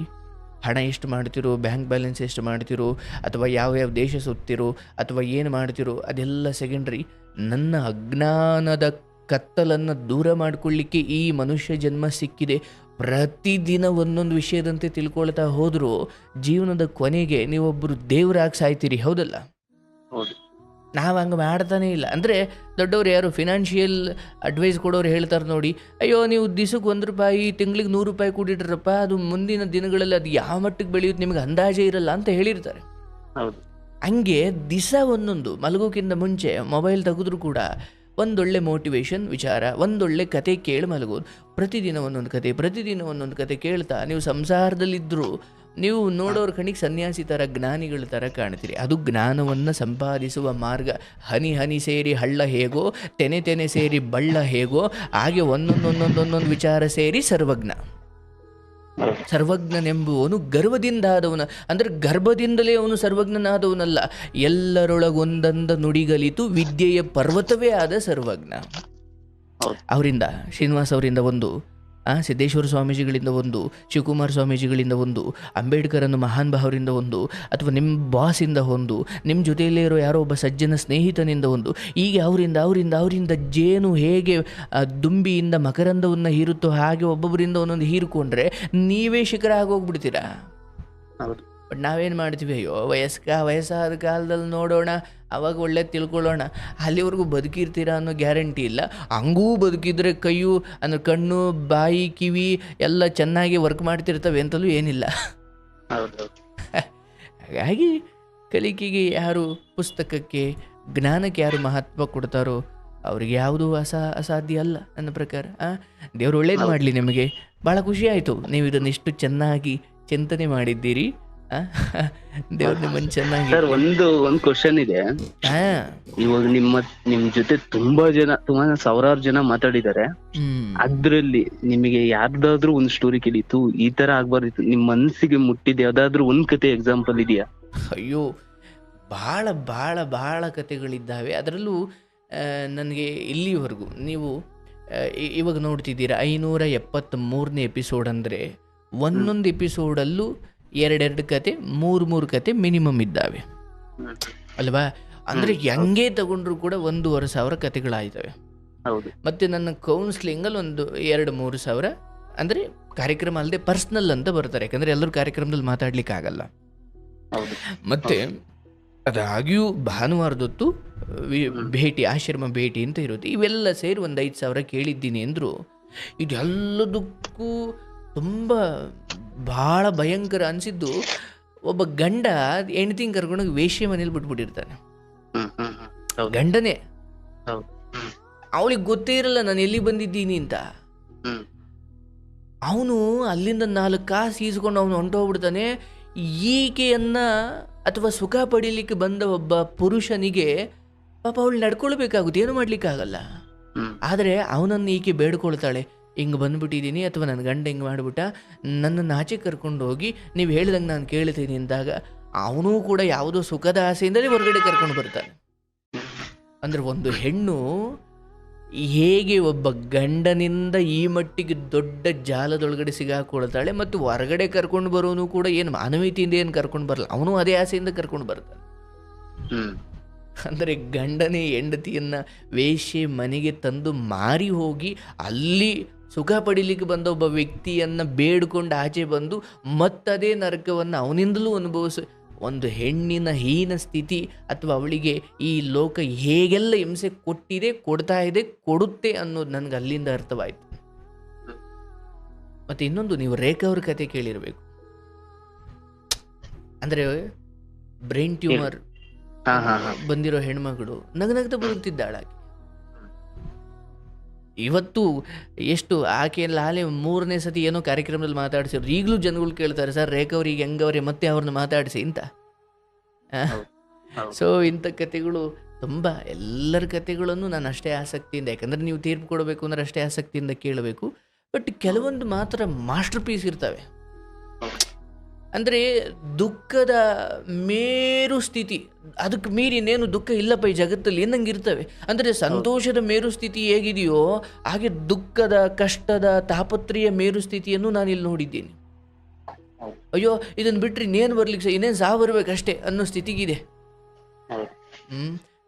ಹಣ ಎಷ್ಟು ಮಾಡ್ತಿರೋ, ಬ್ಯಾಂಕ್ ಬ್ಯಾಲೆನ್ಸ್ ಎಷ್ಟು ಮಾಡ್ತಿರೋ, ಅಥವಾ ಯಾವ ಯಾವ ದೇಶ ಸುತ್ತಿರೋ, ಅಥವಾ ಏನು ಮಾಡ್ತಿರೋ, ಅದೆಲ್ಲ ಸೆಕೆಂಡ್ರಿ ನನ್ನ ಅಜ್ಞಾನದ ಕತ್ತಲನ್ನು ದೂರ ಮಾಡಿಕೊಳ್ಳಿಕ್ಕೆ ಈ ಮನುಷ್ಯ ಜನ್ಮ ಸಿಕ್ಕಿದೆ. ಪ್ರತಿದಿನ ಒಂದೊಂದು ವಿಷಯದಂತೆ ತಿಳ್ಕೊಳ್ತಾ ಹೋದರೂ, ಜೀವನದ ಕೊನೆಗೆ ನೀವೊಬ್ಬರು ದೇವರಾಗಿ ಸಾಯ್ತೀರಿ, ಹೌದಲ್ಲ? ಹೌದು. ನಾವು ಹಂಗೆ ಮಾಡ್ತಾನೇ ಇಲ್ಲ. ಅಂದರೆ ದೊಡ್ಡವ್ರು ಯಾರು ಫಿನಾನ್ಷಿಯಲ್ ಅಡ್ವೈಸ್ ಕೊಡೋರು ಹೇಳ್ತಾರೆ ನೋಡಿ ಅಯ್ಯೋ ನೀವು ದಿಸಕ್ಕೆ ಒಂದು ರೂಪಾಯಿ ತಿಂಗಳಿಗೆ ನೂರು ರೂಪಾಯಿ ಕೂಡಿಟ್ರಪ್ಪ ಅದು ಮುಂದಿನ ದಿನಗಳಲ್ಲಿ ಅದು ಯಾವ ಮಟ್ಟಿಗೆ ಬೆಳೆಯುತ್ತೆ ನಿಮಗೆ ಅಂದಾಜೆ ಇರಲ್ಲ ಅಂತ ಹೇಳಿರ್ತಾರೆ. ಹೌದು. ಹಂಗೆ ದಿಸ ಒಂದೊಂದು ಮಲಗೋಕ್ಕಿಂತ ಮುಂಚೆ ಮೊಬೈಲ್ ತೆಗೆದ್ರೂ ಕೂಡ ಒಂದೊಳ್ಳೆ ಮೋಟಿವೇಶನ್ ವಿಚಾರ ಒಂದೊಳ್ಳೆ ಕತೆ ಕೇಳಿ ಮಲಗೋದು. ಪ್ರತಿದಿನ ಒಂದೊಂದು ಕತೆ ಪ್ರತಿದಿನ ಒಂದೊಂದು ಕತೆ ಕೇಳ್ತಾ ನೀವು ಸಂಸಾರದಲ್ಲಿದ್ದರೂ ನೀವು ನೋಡೋರ ಕಣಿಗೆ ಸನ್ಯಾಸಿ ಥರ ಜ್ಞಾನಿಗಳ ಥರ ಕಾಣ್ತೀರಿ. ಅದು ಜ್ಞಾನವನ್ನು ಸಂಪಾದಿಸುವ ಮಾರ್ಗ. ಹನಿ ಹನಿ ಸೇರಿ ಹಳ್ಳ ಹೇಗೋ, ತೆನೆ ತೆನೆ ಸೇರಿ ಬಳ್ಳ ಹೇಗೋ, ಹಾಗೆ ಒಂದೊಂದೊಂದೊಂದೊಂದೊಂದು ಒಂದೊಂದು ಒಂದೊಂದು ವಿಚಾರ ಸೇರಿ ಸರ್ವಜ್ಞ. ಸರ್ವಜ್ಞನೆಂಬುವನು ಗರ್ವದಿಂದಾದವನ. ಅಂದರೆ ಗರ್ಭದಿಂದಲೇ ಅವನು ಸರ್ವಜ್ಞನಾದವನಲ್ಲ. ಎಲ್ಲರೊಳಗೊಂದಂದ ನುಡಿಗಲಿತು ವಿದ್ಯೆಯ ಪರ್ವತವೇ ಆದ ಸರ್ವಜ್ಞ. ಅವರಿಂದ, ಶ್ರೀನಿವಾಸ್ ಅವರಿಂದ ಒಂದು ಸಿದ್ದೇಶ್ವರ ಸ್ವಾಮೀಜಿಗಳಿಂದ ಒಂದು ಶಿವಕುಮಾರ ಸ್ವಾಮೀಜಿಗಳಿಂದ ಒಂದು ಅಂಬೇಡ್ಕರ್ ಅಂಬೇಡ್ಕರನ್ನು ಮಹಾನ್ ಭಾವರಿಂದ ಒಂದು ಅಥವಾ ನಿಮ್ಮ ಬಾಸಿಂದ ಒಂದು ನಿಮ್ಮ ಜೊತೆಯಲ್ಲೇ ಇರೋ ಯಾರೋ ಒಬ್ಬ ಸಜ್ಜನ ಸ್ನೇಹಿತನಿಂದ ಒಂದು ಹೀಗೆ ಅವರಿಂದ ಅವರಿಂದ ಅವರಿಂದ ಜೇನು ಹೇಗೆ ದುಂಬಿಯಿಂದ ಮಕರಂದವನ್ನು ಹೀರುತ್ತೋ ಹಾಗೆ ಒಬ್ಬೊಬ್ಬರಿಂದ ಒಂದೊಂದು ಹೀರಿಕೊಂಡ್ರೆ ನೀವೇ ಶಿಖರ ಆಗೋಗ್ಬಿಡ್ತೀರಾ ಹೌದು. ಬಟ್ ನಾವೇನು ಮಾಡ್ತೀವಿ ಅಯ್ಯೋ ವಯಸ್ಕ ವಯಸ್ಸಾದ ಕಾಲದಲ್ಲಿ ನೋಡೋಣ ಅವಾಗ ಒಳ್ಳೆ ತಿಳ್ಕೊಳ್ಳೋಣ ಅಲ್ಲಿವರೆಗೂ ಬದುಕಿರ್ತೀರ ಅನ್ನೋ ಗ್ಯಾರಂಟಿ ಇಲ್ಲ. ಹಂಗೂ ಬದುಕಿದ್ರೆ ಕೈಯು ಅಂದ್ರೆ ಕಣ್ಣು ಬಾಯಿ ಕಿವಿ ಎಲ್ಲ ಚೆನ್ನಾಗಿ ವರ್ಕ್ ಮಾಡ್ತಿರ್ತವೆ ಅಂತಲೂ ಏನಿಲ್ಲ. ಹೌದು ಹಾಗಾಗಿ ಕಲಿಕೆಗೆ ಯಾರು ಪುಸ್ತಕಕ್ಕೆ ಜ್ಞಾನಕ್ಕೆ ಯಾರು ಮಹತ್ವ ಕೊಡ್ತಾರೋ ಅವ್ರಿಗೆ ಯಾವುದೂ ಅಸಾ ಅಸಾಧ್ಯ ಅಲ್ಲ ನನ್ನ ಪ್ರಕಾರ. ಹಾಂ ದೇವ್ರು ಒಳ್ಳೇದು ಮಾಡಲಿ ನಿಮಗೆ. ಭಾಳ ಖುಷಿ ಆಯಿತು. ನೀವು ಇದನ್ನು ಇಷ್ಟು ಚೆನ್ನಾಗಿ ಚಿಂತನೆ ಮಾಡಿದ್ದೀರಿ? [LAUGHS] ದೇವ್ರು ನಿಮ್ಮನ್ನು ಚೆನ್ನಾಗಿ ಸರ್ ಒಂದು ಒಂದ್ ಕ್ವಶನ್ ಇದೆ. ಇವಾಗ ನಿಮ್ಮ ನಿಮ್ ಜೊತೆ ತುಂಬಾ ಜನ ತುಂಬಾ ಸಾವಿರಾರು ಜನ ಮಾತಾಡಿದ್ದಾರೆ. ಅದ್ರಲ್ಲಿ ನಿಮಗೆ ಯಾರ್ದಾದ್ರೂ ಒಂದ್ ಸ್ಟೋರಿ ಕೇಳಿತ್ತು ಈ ತರ ಆಗ್ಬಾರ್ದಿತ್ತು ನಿಮ್ ಮನ್ಸಿಗೆ ಮುಟ್ಟಿದ ಯಾವ್ದಾದ್ರು ಒಂದ್ ಕತೆ ಎಕ್ಸಾಂಪಲ್ ಇದೆಯಾ? ಅಯ್ಯೋ ಬಹಳ ಬಹಳ ಬಹಳ ಕತೆಗಳಿದ್ದಾವೆ. ಅದರಲ್ಲೂ ನನಗೆ ಇಲ್ಲಿವರೆಗೂ ನೀವು ಇವಾಗ ನೋಡ್ತಿದ್ದೀರಾ ಐನೂರ ಎಪ್ಪತ್ತ್ಮೂರನೇ ಎಪಿಸೋಡ್ ಅಂದರೆ ಒಂದೊಂದು ಎಪಿಸೋಡಲ್ಲೂ ಎರಡೆರಡು ಕತೆ ಮೂರು ಮೂರು ಕತೆ ಮಿನಿಮಮ್ ಇದ್ದಾವೆ. ಅಲ್ವಾ? ಅಂದರೆ ಹೆಂಗೆ ತಗೊಂಡ್ರು ಕೂಡ ಒಂದೂವರೆ ಸಾವಿರ ಕತೆಗಳಾಯ್ತವೆ. ಹೌದು. ಮತ್ತು ನನ್ನ ಕೌನ್ಸ್ಲಿಂಗಲ್ಲಿ ಒಂದು ಎರಡು ಮೂರು ಸಾವಿರ ಅಂದರೆ ಕಾರ್ಯಕ್ರಮ ಅಲ್ಲದೆ ಪರ್ಸ್ನಲ್ ಅಂತ ಬರ್ತಾರೆ ಯಾಕಂದರೆ ಎಲ್ಲರೂ ಕಾರ್ಯಕ್ರಮದಲ್ಲಿ ಮಾತಾಡ್ಲಿಕ್ಕೆ ಆಗಲ್ಲ ಹೌದು. ಮತ್ತೆ ಅದಾಗಿಯೂ ಭಾನುವಾರದೊತ್ತು ಭೇಟಿ ಆಶ್ರಮ ಭೇಟಿ ಅಂತ ಇರುತ್ತೆ. ಇವೆಲ್ಲ ಸೇರಿ ಒಂದು ಐದು ಸಾವಿರ ಕೇಳಿದ್ದೀನಿ ಅಂದರು ಇದೆಲ್ಲದಕ್ಕೂ ತುಂಬ ಭಾಳ ಭಯಂಕರ ಅನಿಸಿದ್ದು ಒಬ್ಬ ಗಂಡ ಹೆಂಡ್ತಿನ ಕರ್ಕೊಂಡೋಗಿ ವೇಶ್ಯ ಮನೇಲಿ ಬಿಟ್ಬಿಟ್ಟಿರ್ತಾನೆ. ಗಂಡನೇ. ಅವಳಿಗೆ ಗೊತ್ತೇ ಇರಲ್ಲ ನಾನು ಎಲ್ಲಿ ಬಂದಿದ್ದೀನಿ ಅಂತ. ಅವನು ಅಲ್ಲಿಂದ ನಾಲ್ಕು ಕಾಸು ಈಸ್ಕೊಂಡು ಅವನು ಹೊಂಟೋಗ್ಬಿಡ್ತಾನೆ. ಈಕೆಯನ್ನ ಅಥವಾ ಸುಖ ಪಡೀಲಿಕ್ಕೆ ಬಂದ ಒಬ್ಬ ಪುರುಷನಿಗೆ ಪಾಪ ಅವಳು ನಡ್ಕೊಳ್ಬೇಕಾಗುತ್ತೆ ಏನು ಮಾಡ್ಲಿಕ್ಕೆ ಆಗಲ್ಲ ಆದರೆ ಅವನನ್ನು ಈಕೆ ಬೇಡ್ಕೊಳ್ತಾಳೆ. ಹಿಂಗೆ ಬಂದುಬಿಟ್ಟಿದ್ದೀನಿ ಅಥವಾ ನನ್ನ ಗಂಡ ಹಿಂಗೆ ಮಾಡಿಬಿಟ್ಟ ನನ್ನನ್ನು ಆಚೆ ಕರ್ಕೊಂಡು ಹೋಗಿ ನೀವು ಹೇಳ್ದಂಗೆ ನಾನು ಕೇಳ್ತೀನಿ ಅಂದಾಗ ಅವನೂ ಕೂಡ ಯಾವುದೋ ಸುಖದ ಆಸೆಯಿಂದಲೇ ಹೊರಗಡೆ ಕರ್ಕೊಂಡು ಬರ್ತಾನೆ. ಅಂದರೆ ಒಂದು ಹೆಣ್ಣು ಹೇಗೆ ಒಬ್ಬ ಗಂಡನಿಂದ ಈ ಮಟ್ಟಿಗೆ ದೊಡ್ಡ ಜಾಲದೊಳಗಡೆ ಸಿಗಾಕೊಳ್ತಾಳೆ ಮತ್ತು ಹೊರಗಡೆ ಕರ್ಕೊಂಡು ಬರೋನು ಕೂಡ ಏನು ಮಾನವೀಯತೆಯಿಂದ ಏನು ಕರ್ಕೊಂಡು ಬರಲ್ಲ ಅವನು ಅದೇ ಆಸೆಯಿಂದ ಕರ್ಕೊಂಡು ಬರ್ತಾನೆ. ಅಂದರೆ ಗಂಡನೇ ಹೆಂಡತಿಯನ್ನು ವೇಶ್ಯೆ ಮನೆಗೆ ತಂದು ಮಾರಿ ಹೋಗಿ ಅಲ್ಲಿ ಸುಖ ಪಡಿಲಿಕ್ಕೆ ಬಂದ ಒಬ್ಬ ವ್ಯಕ್ತಿಯನ್ನು ಬೇಡ್ಕೊಂಡು ಆಚೆ ಬಂದು ಮತ್ತದೇ ನರಕವನ್ನು ಅವನಿಂದಲೂ ಅನುಭವಿಸ. ಒಂದು ಹೆಣ್ಣಿನ ಹೀನ ಸ್ಥಿತಿ ಅಥವಾ ಅವಳಿಗೆ ಈ ಲೋಕ ಹೇಗೆಲ್ಲ ಹಿಂಸೆ ಕೊಟ್ಟಿದೆ ಕೊಡ್ತಾ ಇದೆ ಕೊಡುತ್ತೆ ಅನ್ನೋದು ನನಗೆ ಅಲ್ಲಿಂದ ಅರ್ಥವಾಯಿತು. ಮತ್ತು ಇನ್ನೊಂದು ನೀವು ರೇಖಾ ಅವ್ರ ಕತೆ ಕೇಳಿರಬೇಕು. ಅಂದರೆ ಬ್ರೈನ್ ಟ್ಯೂಮರ್ ಬಂದಿರೋ ಹೆಣ್ಮಗಳು ನಗನಗ್ತ ಬದುಕ್ತಿದ್ದಾಳಾಕೆ ಇವತ್ತು ಎಷ್ಟು ಆಕೆ ಲಾಲೆ ಮೂರನೇ ಸತಿ ಏನೋ ಕಾರ್ಯಕ್ರಮದಲ್ಲಿ ಮಾತಾಡಿಸಿದ್ರು. ಈಗಲೂ ಜನಗಳು ಕೇಳ್ತಾರೆ ಸರ್ ರೇಖವ್ರಿಗೆ ಹೆಂಗವ್ರೆ ಮತ್ತೆ ಅವ್ರನ್ನ ಮಾತಾಡಿಸಿ ಅಂತ. ಹೌದು. ಸೊ ಇಂಥ ಕತೆಗಳು ತುಂಬ ಎಲ್ಲರ ಕತೆಗಳನ್ನು ನಾನು ಅಷ್ಟೇ ಆಸಕ್ತಿಯಿಂದ ಯಾಕಂದರೆ ನೀವು ತೀರ್ಪು ಕೊಡಬೇಕು ಅಂದ್ರೆ ಅಷ್ಟೇ ಆಸಕ್ತಿಯಿಂದ ಕೇಳಬೇಕು. ಬಟ್ ಕೆಲವೊಂದು ಮಾತ್ರ ಮಾಸ್ಟರ್ ಪೀಸ್ ಇರ್ತವೆ. ಅಂದರೆ ದುಃಖದ ಮೇರು ಸ್ಥಿತಿ. ಅದಕ್ಕೆ ಮೀರಿ ಇನ್ನೇನು ದುಃಖ ಇಲ್ಲಪ್ಪ ಈ ಜಗತ್ತಲ್ಲಿ ಏನಂಗೆ ಇರ್ತವೆ? ಅಂದರೆ ಸಂತೋಷದ ಮೇರು ಸ್ಥಿತಿ ಹೇಗಿದೆಯೋ, ಹಾಗೆ ದುಃಖದ, ಕಷ್ಟದ, ತಾಪತ್ರೆಯ ಮೇರು ಸ್ಥಿತಿಯನ್ನು ನಾನು ಇಲ್ಲಿ ನೋಡಿದ್ದೀನಿ. ಅಯ್ಯೋ ಇದನ್ನು ಬಿಟ್ಟರೆ ಇನ್ನೇನು ಬರ್ಲಿಕ್ಕೆ ಸಹ ಇನ್ನೇನು ಸಾವು ಬರ್ಬೇಕಷ್ಟೇ ಅನ್ನೋ ಸ್ಥಿತಿಗಿದೆ. ಹ್ಞೂ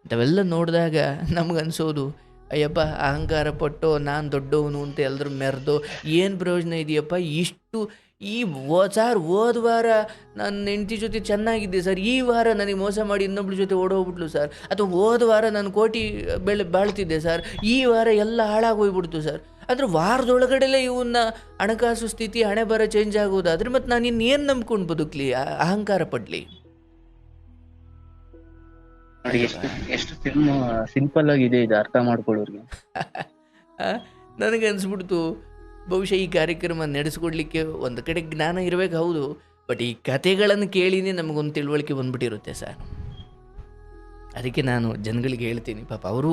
ಇಂಥವೆಲ್ಲ ನೋಡಿದಾಗ ನಮಗನ್ಸೋದು, ಅಯ್ಯಪ್ಪ, ಅಹಂಕಾರ ಪಟ್ಟು, ನಾನು ದೊಡ್ಡವನು ಅಂತ ಎಲ್ಲರೂ ಮೆರೆದು, ಏನು ಪ್ರಯೋಜನ ಇದೆಯಪ್ಪ? ಇಷ್ಟು ಈ ಸರ್ ಹೋದ ವಾರ ನನ್ನ ಹೆಂಡತಿ ಜೊತೆ ಚೆನ್ನಾಗಿದ್ದೆ ಸರ್. ಈ ವಾರ ನನಗೆ ಮೋಸ ಮಾಡಿ ಇನ್ನೊಬ್ಳ ಜೊತೆ ಓಡೋಗ್ಬಿಟ್ಲು ಸರ್. ಅಥವಾ ಹೋದ ವಾರ ನಾನು ಕೋಟಿ ಬೆಳೆ ಬಾಳ್ತಿದ್ದೆ ಸರ್. ಈ ವಾರ ಎಲ್ಲ ಹಾಳಾಗೋಗ್ಬಿಡ್ತು ಸರ್. ಅಂದರೆ ವಾರದೊಳಗಡೆಲೇ ಇವನ್ನ ಹಣಕಾಸು ಸ್ಥಿತಿ ಹಣೆ ಬರ ಚೇಂಜ್ ಆಗೋದಾದ್ರೆ ಮತ್ತೆ ನಾನು ಇನ್ನೇನು ನಂಬ್ಕೊಂಡು ಬದುಕಲಿ? ಅಹಂಕಾರ ಪಡ್ಲಿ. ಎಷ್ಟು ಸಿಂಪಲ್ ಆಗಿದೆ ಇದು ಅರ್ಥ ಮಾಡ್ಕೊಳ್ಳೋರಿಗೆ. [LAUGHS] ನನಗೆ ಅನಿಸ್ಬಿಡ್ತು ಬಹುಶಃ ಈ ಕಾರ್ಯಕ್ರಮ ನಡೆಸ್ಕೊಡ್ಲಿಕ್ಕೆ ಒಂದು ಕಡೆ ಜ್ಞಾನ ಇರಬೇಕು, ಹೌದು. ಬಟ್ ಈ ಕಥೆಗಳನ್ನು ಕೇಳಿನೇ ನಮಗೊಂದು ತಿಳುವಳಿಕೆ ಬಂದ್ಬಿಟ್ಟಿರುತ್ತೆ ಸರ್. ಅದಕ್ಕೆ ನಾನು ಜನಗಳಿಗೆ ಹೇಳ್ತೀನಿ, ಪಾಪ ಅವರು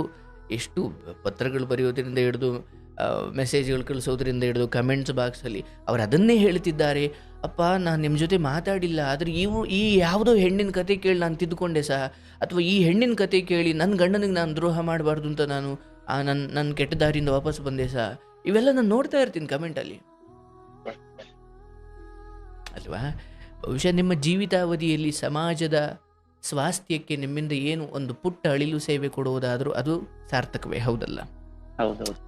ಎಷ್ಟು ಪತ್ರಗಳು ಬರೆಯೋದ್ರಿಂದ ಹಿಡಿದು ಮೆಸೇಜ್ಗಳು ಕಳಿಸೋದ್ರಿಂದ ಹಿಡಿದು ಕಮೆಂಟ್ಸ್ ಬಾಕ್ಸಲ್ಲಿ ಅವ್ರು ಅದನ್ನೇ ಹೇಳ್ತಿದ್ದಾರೆ. ಅಪ್ಪ, ನಾನು ನಿಮ್ಮ ಜೊತೆ ಮಾತಾಡಿಲ್ಲ, ಆದರೆ ಇವು ಈ ಯಾವುದೋ ಹೆಣ್ಣಿನ ಕತೆ ಕೇಳಿ ನಾನು ತಿದ್ದುಕೊಂಡೆ ಸಹ ಅಥವಾ ಈ ಹೆಣ್ಣಿನ ಕತೆ ಕೇಳಿ ನನ್ನ ಗಂಡನಿಗೆ ನಾನು ದ್ರೋಹ ಮಾಡಬಾರ್ದು ಅಂತ ನಾನು ನನ್ನ ನನ್ನ ಕೆಟ್ಟ ದಾರಿಯಿಂದ ವಾಪಸ್ ಬಂದೆ ಸಹ ಇವೆಲ್ಲ ನಾನು ನೋಡ್ತಾ ಇರ್ತೀನಿ ಕಮೆಂಟಲ್ಲಿ ಅಲ್ವಾ? ಬಹುಶಃ ನಿಮ್ಮ ಜೀವಿತಾವಧಿಯಲ್ಲಿ ಸಮಾಜದ ಸ್ವಾಸ್ಥ್ಯಕ್ಕೆ ನಿಮ್ಮಿಂದ ಏನು ಒಂದು ಪುಟ್ಟ ಅಳಿಲು ಸೇವೆ ಕೊಡುವುದಾದರೂ ಅದು ಸಾರ್ಥಕವೇ ಹೌದಲ್ಲ?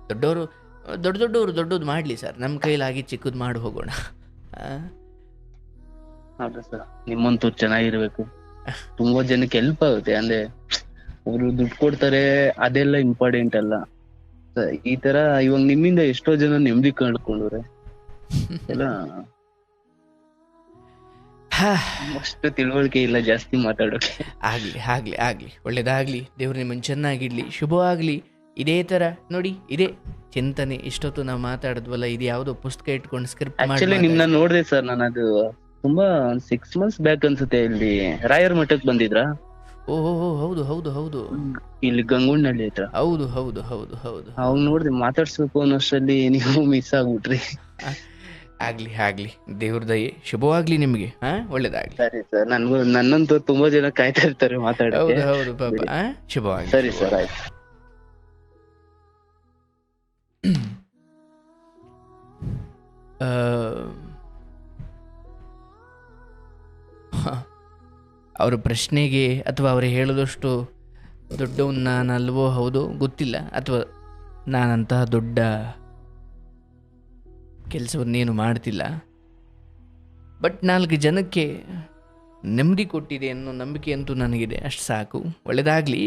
ದೊಡ್ಡವರು ದೊಡ್ಡ ದೊಡ್ಡವರು ದೊಡ್ಡದು ಮಾಡಲಿ ಸರ್. ನಮ್ಮ ಕೈಲಾಗಿ ಚಿಕ್ಕದು ಮಾಡಿ ಹೋಗೋಣ. ಆ? ಹೌದು ಸರ್. ನಿಮ್ಮಂತೂ ಚೆನ್ನಾಗಿರ್ಬೇಕು. [LAUGHS] ತುಂಬಾ ಜನಕ್ಕೆ ಹೆಲ್ಪ್ ಆಗುತ್ತೆ. ಅಂದ್ರೆ ಅವರು ದುಡ್ಡು ಕೊಡ್ತಾರೆ ಅದೆಲ್ಲ ಇಂಪಾರ್ಟೆಂಟ್ ಅಲ್ಲ. ಈ ತರ ಇವಾಗ ನಿಮ್ಮಿಂದ ಎಷ್ಟೋ ಜನ ನೆಮ್ಮದಿ ಕಳ್ಕೊಂಡ್ರೆ ಎಲ್ಲ ಅಷ್ಟು ತಿಳುವಳಿಕೆ ಇಲ್ಲ ಜಾಸ್ತಿ ಮಾತಾಡೋಕೆ. ಆಗ್ಲಿ ಆಗ್ಲಿ ಆಗ್ಲಿ. ಒಳ್ಳೇದಾಗ್ಲಿ. ದೇವ್ರ ನಿಮ್ಮನ್ನು ಚೆನ್ನಾಗಿಡ್ಲಿ. ಆಗ್ಲಿ ಇದೇ ತರ ನೋಡಿ ಇದೇ ಚಿಂತನೆ. ಇಷ್ಟೊತ್ತು ನಾವು ಮಾತಾಡಿದ್ವಲ್ಲ ಇದು ಯಾವುದೋ ಪುಸ್ತಕ ಇಟ್ಕೊಂಡು ಸ್ಕ್ರಿಪ್ಟ್ ಆಕ್ಚುಲಿ ಮಾಡಿ ನಿಮ್ನ ನೋಡ್ದೆ ಸರ್ ನಾನು ಅದು ತುಂಬಾ ಸಿಕ್ಸ್ ಮಂತ್ಸ್ ಬ್ಯಾಕ್ ಅನ್ಸುತ್ತೆ ಇಲ್ಲಿ. ರಾಯರ್ ಮಠಕ್ ಬಂದಿದ್ರಾ? ಓಹೋ ಹೌದು ಹೌದು ಹೌದು. ಇಲ್ಲಿ ಗಂಗುಂಡಳ್ಳಿ ಹತ್ರ. ಹೌದು ಹೌದು ಹೌದು ಹೌದು. ಅವಾಗ ನೋಡ್ದೆ ಮಾತಾಡ್ಸ್ಬೇಕು ಅನ್ನೋಷ್ಟರಲ್ಲಿ ನೀವು ಮಿಸ್ ಆಗ್ಬಿಟ್ರಿ. ಆಗ್ಲಿ ಆಗ್ಲಿ. ದೇವ್ರ ದಯೆ. ಶುಭವಾಗಲಿ ನಿಮಗೆ ಹಾ ಒಳ್ಳೇದಾಗಲಿ. ಸರಿ ಸರ್ ನನ್ಗೂ ನನ್ನಂತೂ ತುಂಬಾ ಜನ ಕಾಯ್ತಾ ಇರ್ತಾರೆ ಹೌದು ಮಾತಾಡೋಕೆ ಹೌದು ಪಾಪ. ಆ? ಶುಭವಾಗಲಿ ಸರಿ ಸರ್ ಆಯ್ತು. [CLEARS THROAT] ಆ, ಅವರ ಪ್ರಶ್ನೆಗೆ ಅಥವಾ ಅವರು ಹೇಳಿದಷ್ಟು ದೊಡ್ಡವನು ನಾನಲ್ವೋ ಹೌದೋ ಗೊತ್ತಿಲ್ಲ ಅಥವಾ ನಾನಂತಹ ದೊಡ್ಡ ಕೆಲಸವನ್ನೇನು ಮಾಡ್ತಿಲ್ಲ. ಬಟ್ ನಾಲ್ಕು ಜನಕ್ಕೆ ನೆಮ್ಮದಿ ಕೊಟ್ಟಿದೆ ಅನ್ನೋ ನಂಬಿಕೆ ಅಂತೂ ನನಗಿದೆ. ಅಷ್ಟು ಸಾಕು. ಒಳ್ಳೆಯದಾಗಲಿ